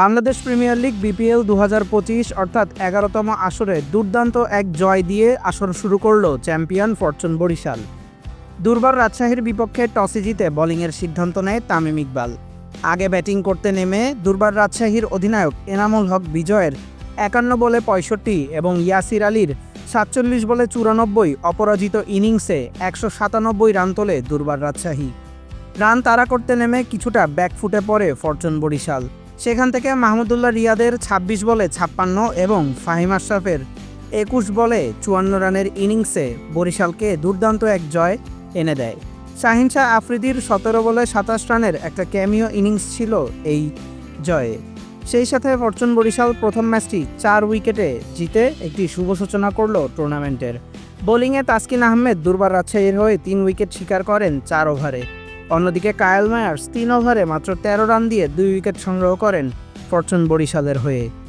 Bangladesh premier league BPL দু হাজার পঁচিশ অর্থাৎ এগারোতম আসরে দুর্দান্ত এক জয় দিয়ে আসর শুরু করল চ্যাম্পিয়ন ফরচুন বরিশাল। দুর্বার রাজশাহীর বিপক্ষে টসে জিতে বোলিংয়ের সিদ্ধান্ত নেয় তামিম ইকবাল। আগে ব্যাটিং করতে নেমে দুর্বার রাজশাহীর অধিনায়ক এনামুল হক বিজয়ের একান্ন বলে পঁয়ষট্টি এবং ইয়াসির আলীর সাতচল্লিশ বলে চুরানব্বই অপরাজিত ইনিংসে একশো সাতানব্বই রান তোলে দুর্বার রাজশাহী। রান তাড়া করতে নেমে কিছুটা ব্যাকফুটে পড়ে ফরচুন বরিশাল। সেখান থেকে মাহমুদুল্লাহ রিয়াদের ২৬ বলে ছাপ্পান্ন এবং ফাহিম আশরাফের একুশ বলে চুয়ান্ন রানের ইনিংসে বরিশালকে দুর্দান্ত এক জয় এনে দেয়। শাহিন শাহ আফ্রিদির সতেরো বলে সাতাশ রানের একটা ক্যামিও ইনিংস ছিল এই জয়ে। সেই সাথে ফরচুন বরিশাল প্রথম ম্যাচটি চার উইকেটে জিতে একটি শুভ সূচনা করল টুর্নামেন্টের। বোলিংয়ে তাসকিন আহমেদ দুর্বার রাজশাহীর হয়ে তিন উইকেট শিকার করেন চার ওভারে। অন্যদিকে কায়েল মায়ার্স তিন ওভারে মাত্র তেরো রান দিয়ে দুই উইকেট সংগ্রহ করেন ফরচুন বরিশালের হয়ে।